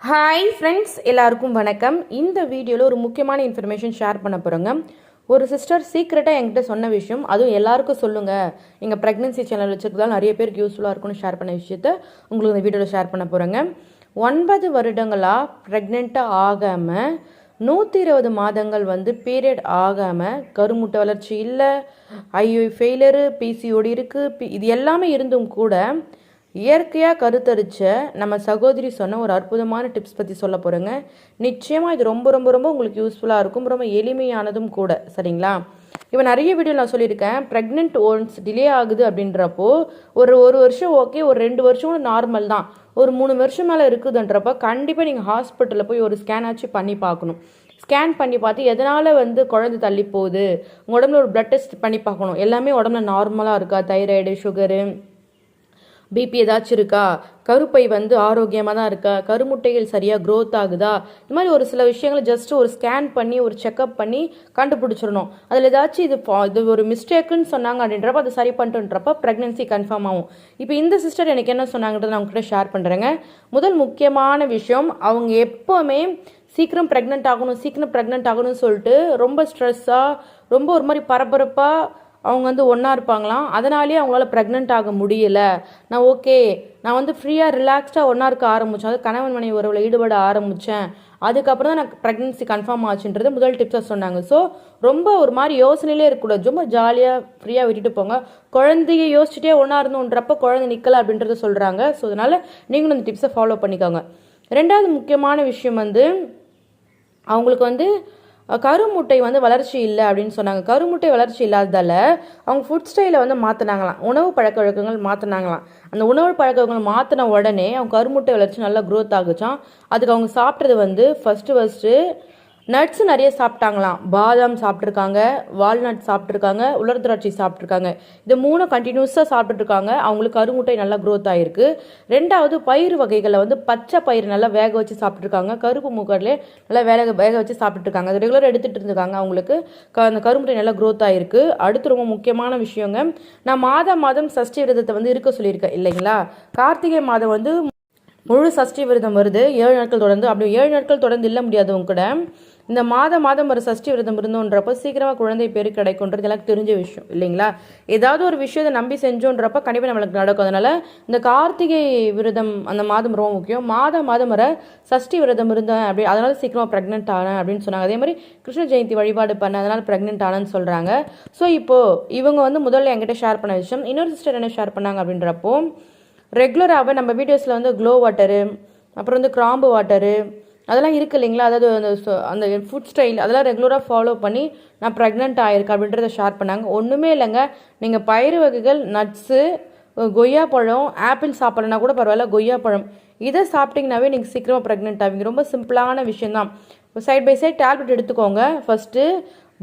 Hi friends எல்லாருக்கும் வணக்கம். இந்த வீடியோவில் ஒரு முக்கியமான இன்ஃபர்மேஷன் ஷேர் பண்ண போகிறோங்க ஒரு சிஸ்டர் சீக்ரெட்டாக என்கிட்ட சொன்ன விஷயம் அதுவும் எல்லாருக்கும் சொல்லுங்கள் நீங்கள் ப்ரெக்னென்சி சேனல் வச்சுருக்கதால் நிறைய பேருக்கு யூஸ்ஃபுல்லாக இருக்கும்னு ஷேர் பண்ண விஷயத்த உங்களுக்கு இந்த வீடியோவில் ஷேர் பண்ண போகிறேங்க ஒன்பது வருடங்களாக ப்ரெக்னெண்ட்டாக ஆகாமல் நூற்றி இருபது மாதங்கள் வந்து பீரியட் ஆகாமல் கருமுட்டை வளர்ச்சி இல்லை ஐயோ ஃபெயிலரு பிசிஓடி இருக்குது இது எல்லாமே இருந்தும் கூட இயற்கையாக கருத்தரிச்ச நம்ம சகோதரி சொன்ன ஒரு அற்புதமான டிப்ஸ் பற்றி சொல்ல போகிறேங்க நிச்சயமாக இது ரொம்ப ரொம்ப ரொம்ப உங்களுக்கு யூஸ்ஃபுல்லாக இருக்கும். ரொம்ப எளிமையானதும் கூட சரிங்களா? இப்போ நிறைய வீடியோ நான் சொல்லியிருக்கேன். ப்ரெக்னென்ட் ஒன்ஸ் டிலே ஆகுது அப்படின்றப்போ ஒரு ஒரு வருஷம் ஓகே ஒரு ரெண்டு வருஷம் நார்மல் தான். ஒரு மூணு வருஷம் மேலே இருக்குதுன்றப்போ கண்டிப்பாக நீங்கள் ஹாஸ்பிட்டலில் போய் ஒரு ஸ்கேன் ஆச்சு பண்ணி பார்க்கணும். ஸ்கேன் பண்ணி பார்த்து எதனால் வந்து குழந்தை தள்ளி போகுது? உங்கள் உடம்புல ஒரு ப்ளட் டெஸ்ட் பண்ணி பார்க்கணும். எல்லாமே உடம்புல நார்மலாக இருக்கா? தைராய்டு சுகரு பிபி ஏதாச்சும் இருக்கா? கருப்பை வந்து ஆரோக்கியமாக தான் இருக்கா? கருமுட்டைகள் சரியாக க்ரோத் ஆகுதா? இந்த மாதிரி ஒரு சில விஷயங்களை ஜஸ்ட் ஒரு ஸ்கேன் பண்ணி ஒரு செக்அப் பண்ணி கண்டுபிடிச்சிடணும். அதில் ஏதாச்சும் இது இது ஒரு மிஸ்டேக்குன்னு சொன்னாங்க அப்படின்றப்ப அதை சரி பண்ணிட்டுன்றப்ப ப்ரெக்னென்சி கன்ஃபார்ம் ஆகும். இப்போ இந்த சிஸ்டர் எனக்கு என்ன சொன்னாங்கன்றதை நான் உங்ககிட்ட ஷேர் பண்ணுறேங்க முதல் முக்கியமான விஷயம் அவங்க எப்போவுமே சீக்கிரம் ப்ரெக்னென்ட் ஆகணும் சீக்கிரம் ப்ரெக்னென்ட் ஆகணும்னு சொல்லிட்டு ரொம்ப ஸ்ட்ரெஸ்ஸாக ரொம்ப ஒரு மாதிரி பரபரப்பாக அவங்க வந்து ஒன்றா இருப்பாங்களாம். அதனாலேயே அவங்களால ப்ரெக்னென்ட் ஆக முடியல. நான் ஓகே நான் வந்து ஃப்ரீயாக ரிலாக்ஸ்டாக ஒன்றா இருக்க ஆரம்பித்தேன் அது கணவன் மனைவி உறவில் ஈடுபட ஆரம்பித்தேன் அதுக்கப்புறம் தான் நான் ப்ரெக்னென்சி கன்ஃபார்ம் ஆச்சுன்றது முதல் டிப்ஸாக சொன்னாங்க. ஸோ ரொம்ப ஒரு மாதிரி யோசனையிலே இருக்கக்கூடாது. ரொம்ப ஜாலியாக ஃப்ரீயாக விட்டுட்டு போங்க. குழந்தைய யோசிச்சுட்டே ஒன்றா இருந்தோன்றப்ப குழந்தை நிற்கல அப்படின்றத சொல்கிறாங்க ஸோ அதனால் நீங்களும் இந்த டிப்ஸை ஃபாலோ பண்ணிக்கோங்க. ரெண்டாவது முக்கியமான விஷயம் வந்து அவங்களுக்கு வந்து கருமுட்டை வந்து வளர்ச்சி இல்லை அப்படின்னு சொன்னாங்க. கருமுட்டை வளர்ச்சி இல்லாததால் அவங்க ஃபுட் ஸ்டைலை வந்து மாற்றினாங்களாம் உணவு பழக்க வழக்கங்கள் மாற்றினாங்களாம் அந்த உணவு பழக்க வழக்கங்கள் மாற்றின உடனே அவங்க கருமுட்டை வளர்ச்சி நல்லா க்ரோத் ஆகுச்சான் அதுக்கு அவங்க சாப்பிட்றது வந்து ஃபஸ்ட்டு ஃபஸ்ட்டு நட்ஸ் நிறைய சாப்பிட்டாங்களாம். பாதாம் சாப்பிட்ருக்காங்க வால்நட் சாப்பிட்ருக்காங்க உலர் திராட்சை சாப்பிட்ருக்காங்க இது மூணு கண்டினியூஸாக சாப்பிட்டுருக்காங்க அவங்களுக்கு கருமுட்டை நல்லா க்ரோத் ஆகிருக்கு ரெண்டாவது பயிர் வகைகளை வந்து பச்சை பயிர் நல்லா வேக வச்சு சாப்பிட்ருக்காங்க கருப்பு மூக்கடலே நல்லா வேக வேக வச்சு சாப்பிட்ருக்காங்க அது ரெகுலராக எடுத்துகிட்டு இருந்திருக்காங்க அவங்களுக்கு. க அந்த கருமுட்டை நல்லா க்ரோத் ஆகிருக்கு அடுத்து ரொம்ப முக்கியமான விஷயங்க நான் மாதம் மாதம் சஷ்டி விரதத்தை வந்து இருக்க சொல்லியிருக்கேன் இல்லைங்களா? கார்த்திகை மாதம் வந்து முழு சஷ்டி விரதம் வருது. ஏழு நாட்கள் தொடர்ந்து. அப்படி ஏழு நாட்கள் தொடர்ந்து இல்லை முடியாதவங்க கூட இந்த மாதம் மாதம் ஒரு சஷ்டி விரதம் இருந்தோன்றப்ப சீக்கிரமாக குழந்தை பேர் கிடைக்கும்ன்றது எனக்கு தெரிஞ்ச விஷயம். இல்லைங்களா? ஏதாவது ஒரு விஷயத்தை நம்பி செஞ்சோன்றப்ப கண்டிப்பாக நம்மளுக்கு நடக்கும். அதனால இந்த கார்த்திகை விரதம் அந்த மாதம் ரொம்ப முக்கியம். மாதம் மாதம் வர சஷ்டி விரதம் இருந்தேன் அப்படி அதனால சீக்கிரமாக ப்ரெக்னென்ட் ஆனேன் அப்படின்னு சொன்னாங்க. அதே மாதிரி கிருஷ்ண ஜெயந்தி வழிபாடு பண்ண அதனால ப்ரெக்னென்ட் ஆனேன்னு சொல்கிறாங்க ஸோ இப்போது இவங்க வந்து முதல்ல என்கிட்ட ஷேர் பண்ண விஷயம். இன்னொரு சிஸ்டர் என்ன ஷேர் பண்ணாங்க அப்படின்றப்போ ரெகுலராகவே நம்ம வீடியோஸில் வந்து க்ளோ வாட்டரு அப்புறம் வந்து கிராம்பு வாட்டரு அதெல்லாம் இருக்குது இல்லைங்களா? அதாவது அந்த அந்த ஃபுட் ஸ்டைல் அதெல்லாம் ரெகுலராக ஃபாலோ பண்ணி நான் ப்ரெக்னென்ட் ஆயிருக்கேன் அப்படின்றத ஷேர் பண்ணாங்க. ஒன்றுமே இல்லைங்க. நீங்கள் பயிறு வகைகள் நட்ஸு கொய்யா பழம் ஆப்பிள் சாப்பிட்லனா கூட பரவாயில்ல கொய்யா பழம். இதை சாப்பிட்டிங்கனாவே நீங்கள் சீக்கிரமாக ப்ரெக்னென்ட் ஆவீங்க. ரொம்ப சிம்பிளான விஷயந்தான் சைட் பை சைட் டேப்லெட் எடுத்துக்கோங்க. ஃபஸ்ட்டு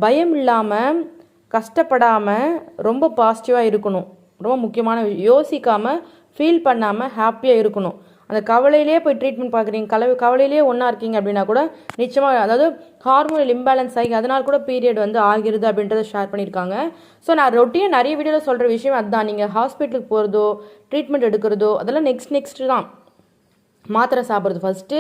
பயம் இல்லாமல் கஷ்டப்படாமல் ரொம்ப பாசிட்டிவாக இருக்கணும். ரொம்ப முக்கியமான யோசிக்காமல் ஃபீல் பண்ணாமல் ஹாப்பியாக இருக்கணும். அந்த கவலையிலேயே போய் ட்ரீட்மெண்ட் பார்க்குறீங்க. கலவை கவலையிலே ஒன்றா இருக்கீங்க அப்படின்னா கூட நிச்சயமாக அதாவது ஹார்மோனல் இம்பேலன்ஸ் ஆகி அதனால் கூட பீரியட் வந்து ஆகிறது அப்படின்றத ஷேர் பண்ணியிருக்காங்க. ஸோ நான் ரொட்டீன் நிறைய வீடியோவில் சொல்கிற விஷயம் அதுதான். நீங்கள் ஹாஸ்பிட்டலுக்கு போகிறதோ ட்ரீட்மெண்ட் எடுக்கிறதோ அதெல்லாம் நெக்ஸ்ட் நெக்ஸ்ட்டு தான். மாத்திரை சாப்பிட்றது ஃபஸ்ட்டு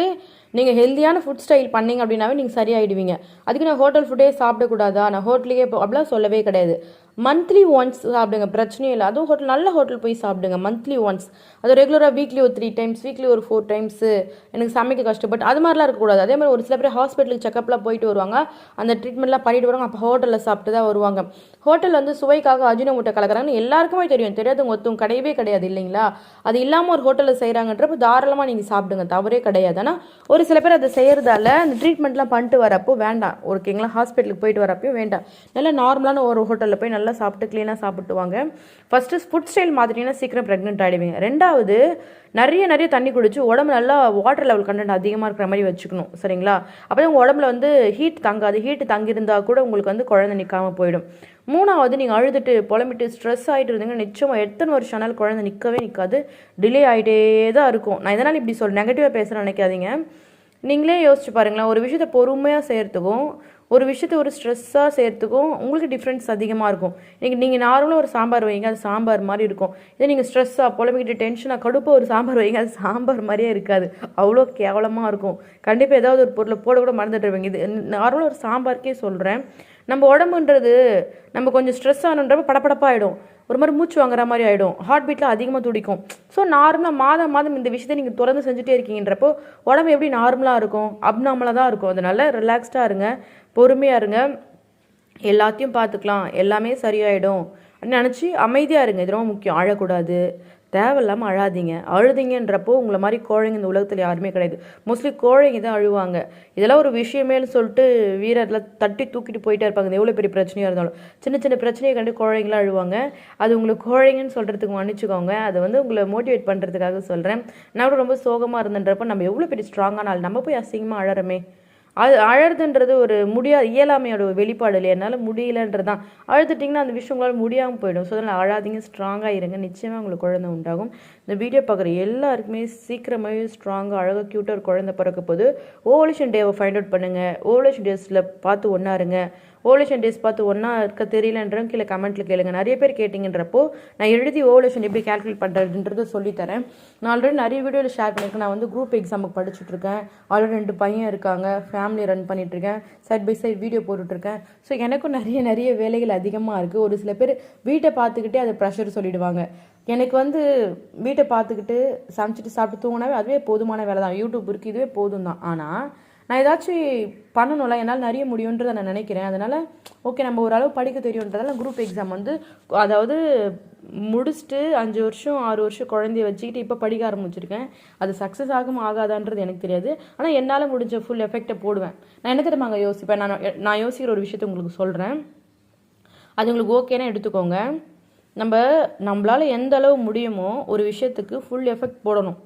நீங்கள் ஹெல்த்தியான ஃபுட் ஸ்டைல் பண்ணீங்க அப்படின்னாவே நீங்கள் சரியாயிடுவீங்க. அதுக்கு நான் ஹோட்டல் ஃபுட்டே சாப்பிடக்கூடாதா? நான் ஹோட்டலுக்கே போ அப்படிலாம் சொல்லவே கிடையாது. மந்த்லி ஒன்ஸ் சாப்பிடுங்க பிரச்சனையும் இல்லை. அதுவும் ஹோட்டல் நல்ல ஹோட்டல் போய் சாப்பிடுங்க மந்த்லி ஒன்ஸ் அது ரெகுலராக வீக்லி ஒரு த்ரீ டைம்ஸ் வீக்லி ஒரு ஃபோர் டைம்ஸு எனக்கு சமைக்க கஷ்டப்பட்டு அது மாதிரிலாம் இருக்கக்கூடாது. அதே மாதிரி ஒரு சில பேர் ஹாஸ்பிட்டலுக்கு செக்கப்லாம் போயிட்டு வருவாங்க. அந்த ட்ரீட்மெண்ட்லாம் பண்ணிட்டு வருவாங்க. அப்போ ஹோட்டலில் சாப்பிட்டு தான் வருவாங்க. ஹோட்டல் வந்து சுவைக்காக அஜினமோட்டை கலக்கிறாங்கன்னு எல்லாருக்குமே தெரியும். தெரியாதவங்க ஒத்தும் கிடையவே கிடையாது இல்லைங்களா? அது இல்லாமல் ஒரு ஹோட்டலில் செய்கிறாங்கன்றப்ப தாராளமாக நீங்கள் சாப்பிடுங்க. தவறே கிடையாது. ஆனால் ஒரு சில பேர் அதை செய்கிறதால அந்த ட்ரீட்மெண்ட்லாம் பண்ணிட்டு வரப்போ வேண்டாம். ஓகேங்களா ஹாஸ்பிட்டலுக்கு போயிட்டு வரப்போ வேண்டாம். நல்லா நார்மலான ஒரு ஹோட்டலில் போய் நல்லா சாப்பிட்டு க்ளீனாக சாப்பிட்டுவாங்க. ஃபஸ்ட்டு ஃபுட் ஸ்டைல் மாதிரினா சீக்கிரம் ப்ரெக்னென்ட் ஆகிடுவீங்க ரெண்டாவது நிறைய நிறைய தண்ணி குடிச்சு உடம்பு நல்லா வாட்டர் லெவல் கண்டென்ட் அதிகமாக இருக்கிற மாதிரி வச்சுக்கணும். சரிங்களா? அப்போ உங்கள் உடம்புல வந்து ஹீட் தங்காது. ஹீட் தங்கியிருந்தா கூட உங்களுக்கு வந்து குழந்தை நிற்காமல் போயிடும். மூணாவது நீங்கள் அழுதுட்டு புலம்பிட்டு ஸ்ட்ரெஸ் ஆகிட்டு இருந்தீங்கன்னா நிச்சயமாக எத்தனை வருஷம் ஆனாலும் குழந்தை நிற்கவே நிற்காது டிலே ஆகிட்டே தான் இருக்கும். நான் இதனால் இப்படி சொல் நெகட்டிவாக பேசுகிறேன் நினைக்காதீங்க. நீங்களே யோசிச்சு பாருங்களேன். ஒரு விஷயத்தை பொறுமையாக செய்கிறதுக்கும் ஒரு விஷயத்த ஒரு ஸ்ட்ரெஸ்ஸாக செய்கிறதுக்கும் உங்களுக்கு டிஃப்ரென்ஸ் அதிகமாக இருக்கும். நீங்கள் நீங்கள் நார்மலாக ஒரு சாம்பார் வைங்க அது சாம்பார் மாதிரி இருக்கும். இதே நீங்கள் ஸ்ட்ரெஸ்ஸாக புலம்பிக்கிட்டு டென்ஷனாக கடுப்பாக ஒரு சாம்பார் வைங்க அது சாம்பார் மாதிரியே இருக்காது. அவ்வளோ கேவலமாக இருக்கும். கண்டிப்பாக ஏதாவது ஒரு பொருளை போட கூட மறந்துட்டுருவீங்க இது நார்மலாக ஒரு சாம்பாருக்கே சொல்கிறேன் நம்ம உடம்புன்றது நம்ம கொஞ்சம் ஸ்ட்ரெஸ் ஆனுன்றப்ப படப்படப்பாகிடும் ஒரு மாதிரி மூச்சு வாங்குற மாதிரி ஆகிடும் ஹார்ட் பீட்டில் அதிகமாக துடிக்கும். ஸோ நார்மலாக மாதம் மாதம் இந்த விஷயத்தை நீங்கள் தொடர்ந்து செஞ்சுட்டே இருக்கீங்கன்றப்போ உடம்பு எப்படி நார்மலாக இருக்கும்? அப்நார்மலாக தான் இருக்கும். அதனால ரிலாக்ஸ்டாக இருங்க. பொறுமையாக இருங்க. எல்லாத்தையும் பார்த்துக்கலாம். எல்லாமே சரியாயிடும். அப்படின்னு நினச்சி அமைதியாக இருங்க. இது ரொம்ப முக்கியம். அழக்கூடாது. தேவையில்லாமல் அழாதீங்க. அழுதிங்கன்றப்போ உங்களை மாதிரி கோழைங்க இந்த உலகத்தில் யாருமே கிடையாது. மோஸ்ட்லி கோழைங்க தான் அழுவாங்க. இதெல்லாம் ஒரு விஷயமேனு சொல்லிட்டு வீரர்லாம் தட்டி தூக்கிட்டு போயிட்டே இருப்பாங்க. இது எவ்வளோ பெரிய பிரச்சனையாக இருந்தாலும். சின்ன சின்ன பிரச்சனையை கண்டு கோழைங்களாம் அழுவாங்க. அது உங்களுக்கு கோழைங்கன்னு சொல்கிறதுக்கு மன்னிச்சுக்கோங்க. அதை வந்து உங்களை மோட்டிவேட் பண்ணுறதுக்காக சொல்கிறேன் நான் ரொம்ப சோகமாக இருந்தன்றப்ப நம்ம எவ்வளோ பெரிய ஸ்ட்ராங்கான ஆள். நம்ம போய் அசிங்கமாக அழறமே. அது அழறதுன்றது ஒரு முடியா இயலாமையோட ஒரு வெளிப்பாடு இல்லையா? என்னால் முடியலன்றது தான் அழுதுட்டிங்கன்னா அந்த விஷயம் உங்களால் முடியாமல் போயிடும். ஸோ அதனால் அழாதீங்க ஸ்ட்ராங்காக இருங்க. நிச்சயமாக உங்களுக்கு குழந்தை உண்டாகும். இந்த வீடியோ பார்க்குற எல்லாருக்குமே சீக்கிரமாகவே ஸ்ட்ராங்காக அழகாக க்யூட்டாக ஒரு குழந்தை பிறக்க போது ஓவலேஷன் டேவை ஃபைண்ட் அவுட் பண்ணுங்கள் ஓவலேஷன் டேஸில் பார்த்து ஒன்றாருங்க ஓவலேஷன் டேஸ் பார்த்து ஒன்றா இருக்க தெரியலன்றவங்க கீழே கமெண்ட்டில் கேளுங்க. நிறைய பேர் கேட்டிங்கன்றப்போ நான் எழுதி ஓவலேஷன் எப்படி கேல்குலேட் பண்ணுறதுன்றது சொல்லித்தரேன். நான் ஆல்ரெடி நிறைய வீடியோவில் ஷேர் பண்ணியிருக்கேன். நான் வந்து குரூப் எக்ஸாமுக்கு படிச்சுட்ருக்கேன். ஆல்ரெடி ரெண்டு பையன் இருக்காங்க. ஃபேமிலி ரன் பண்ணிகிட்ருக்கேன் சைட் பை சைட் வீடியோ போட்டுட்ருக்கேன். ஸோ எனக்கும் நிறைய நிறைய வேலைகள் அதிகமாக இருக்குது ஒரு சில பேர் வீட்டை பார்த்துக்கிட்டே அதை ப்ரெஷர் சொல்லிடுவாங்க. எனக்கு வந்து வீட்டை பார்த்துக்கிட்டு சமைச்சிட்டு சாப்பிட்டு தூங்கினாவே அதுவே போதுமான வேலை தான் யூடியூப் இருக்குது இதுவே போதும் தான் ஆனால் நான் ஏதாச்சும் பண்ணணும்ல என்னால் நிறைய முடியுன்றதை நான் நினைக்கிறேன். அதனால் ஓகே நம்ம ஓரளவு படிக்க தெரியுன்றதால குரூப் எக்ஸாம் வந்து அதாவது முடிச்சுட்டு அஞ்சு வருஷம் ஆறு வருஷம் குழந்தைய வச்சுக்கிட்டு இப்போ படிக்க ஆரம்பிச்சிருக்கேன். அது சக்ஸஸ் ஆகும் ஆகாதான்றது எனக்கு தெரியாது. ஆனால் என்னால் முடிஞ்ச ஃபுல் எஃபெக்டை போடுவேன். நான் என்ன தெரியுமாங்க யோசிப்பேன்? நான் நான் யோசிக்கிற ஒரு விஷயத்த உங்களுக்கு சொல்கிறேன் அது உங்களுக்கு ஓகேனா எடுத்துக்கோங்க. நம்ம நம்மளால் எந்த அளவு முடியுமோ ஒரு விஷயத்துக்கு ஃபுல் எஃபெக்ட் போடணும்.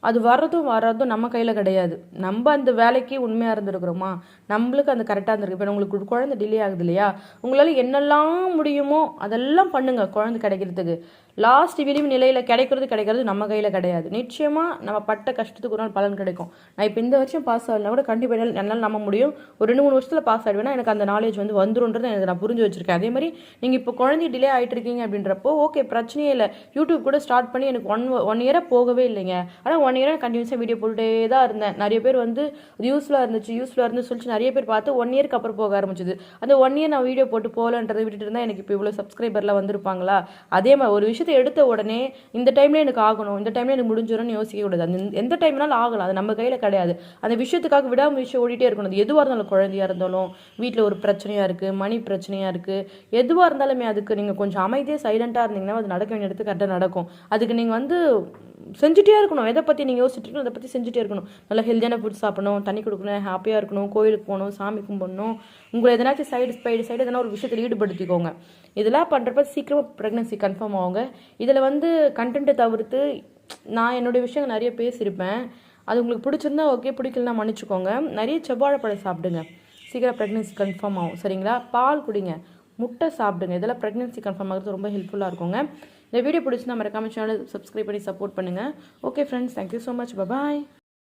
அது வர்றதும் வர்றதும் நம்ம கையில் கிடையாது. நம்ம அந்த வேலைக்கு உண்மையாக இருந்திருக்கிறோமா? நம்மளுக்கு அந்த கரெக்டாக இருந்திருக்கு. இப்போ உங்களுக்கு குழந்தை டிலே ஆகுது இல்லையா? உங்களால் என்னெல்லாம் முடியுமோ அதெல்லாம் பண்ணுங்கள் குழந்தை கிடைக்கிறதுக்கு. லாஸ்ட் விளிவு நிலையில் கிடைக்கிறது கிடைக்கிறது நம்ம கையில் கிடையாது. நிச்சயமாக நம்ம பட்ட கஷ்டத்துக்கு ஒரு நாள் பலன் கிடைக்கும். நான் இப்போ இந்த வருஷம் பாஸ் ஆகலாம் கூட கண்டிப்பாக என்னால் என்னால் நம்ப முடியும். ஒரு ரெண்டு மூணு வருஷத்தில் பாஸ் ஆகிடுவேன்னா எனக்கு அந்த நாலேஜ் வந்து வந்துருன்றது எனக்கு நான் புரிஞ்சு வச்சிருக்கேன். அதே மாதிரி நீங்கள் இப்போ குழந்தை டிலே ஆகிட்டு இருக்கீங்க அப்படின்றப்போ ஓகே பிரச்சனையே இல்லை. யூடியூப் கூட ஸ்டார்ட் பண்ணி எனக்கு ஒன் ஒன் இயராக போகவே இல்லைங்க. ஆனால் ஒன் இயராக கண்டினியூஸாக வீடியோ போட்டுட்டே தான் இருந்தேன். நிறைய பேர் வந்து யூஸ்ஃபுல்லாக இருந்துச்சு யூஸ்ஃபுல்லாக இருந்து சொல்லிச்சு நிறைய பேர் பார்த்து ஒன் இயருக்கு அப்புறம் போக ஆரம்பிச்சது. அந்த ஒன் இயர் நான் வீடியோ போட்டு போகலன்றதை விட்டுட்டு இருந்தால் எனக்கு இப்போ இவ்வளோ சப்ஸ்கிரைபர்லாம் வந்திருப்பாங்களா? அதே மாதிரி ஒரு விஷயம் விஷயத்தை எடுத்த உடனே இந்த டைம்ல எனக்கு ஆகணும் இந்த டைம்ல எனக்கு முடிஞ்சிடும்னு யோசிக்க கூடாது. அந்த எந்த டைம்னாலும் ஆகலாம் அது நம்ம கையில் கிடையாது. அந்த விஷயத்துக்காக விடாம விஷயம் ஓடிட்டே இருக்கணும். அது எதுவாக இருந்தாலும் குழந்தையா இருந்தாலும் வீட்டில் ஒரு பிரச்சனையாக இருக்குது மணி பிரச்சனையாக இருக்குது எதுவாக இருந்தாலுமே அதுக்கு நீங்கள் கொஞ்சம் அமைதியாக சைலண்ட்டாக இருந்தீங்கன்னா அது நடக்க வேண்டிய இடத்துக்கு கரெக்டாக நடக்கும். அதுக்கு நீங்கள் வந்து செஞ்சுட்டே இருக்கணும். எதை பற்றி நீங்கள் யோசிச்சுட்டு இருக்கணும் அதை பற்றி செஞ்சுட்டே இருக்கணும். நல்லா ஹெல்த்தியான ஃபுட் சாப்பிடணும் தண்ணி கொடுக்கணும் ஹாப்பியாக இருக்கணும் கோயிலுக்கு போகணும் சாமி கும்பிடணும். உங்களை எதனாச்சும் சைடு சைடு சைடு எதனா ஒரு விஷயத்தில் ஈடுபடுத்திக்கோங்க. இதெல்லாம் பண்ணுறப்ப சீக்கிரமாக ப்ரெக்னன்சி கன்ஃபார்ம் ஆகுங்க. இதில் வந்து கண்டென்ட்டை தவிர்த்து நான் என்னுடைய விஷயங்கள் நிறைய பேசியிருப்பேன். அது உங்களுக்கு பிடிச்சிருந்தா ஓகே பிடிக்கலனா மன்னிச்சுக்கோங்க. நிறைய செவ்வாழைப்பழம் சாப்பிடுங்க. சீக்கிரம் ப்ரெக்னன்சி கன்ஃபார்ம் ஆகும். சரிங்களா? பால் குடிங்க. முட்டை சாப்பிடுங்க. இதெல்லாம் ப்ரெக்னன்சி கன்ஃபார்ம் ஆகிறது ரொம்ப ஹெல்ப்ஃபுல்லாக இருக்குங்க. இந்த வீடியோ பிடிச்சிருந்தா மறக்காம சேனல் சப்ஸ்கிரைப் பண்ணி சப்போர்ட் பண்ணுங்கள் okay friends thank you so much bye bye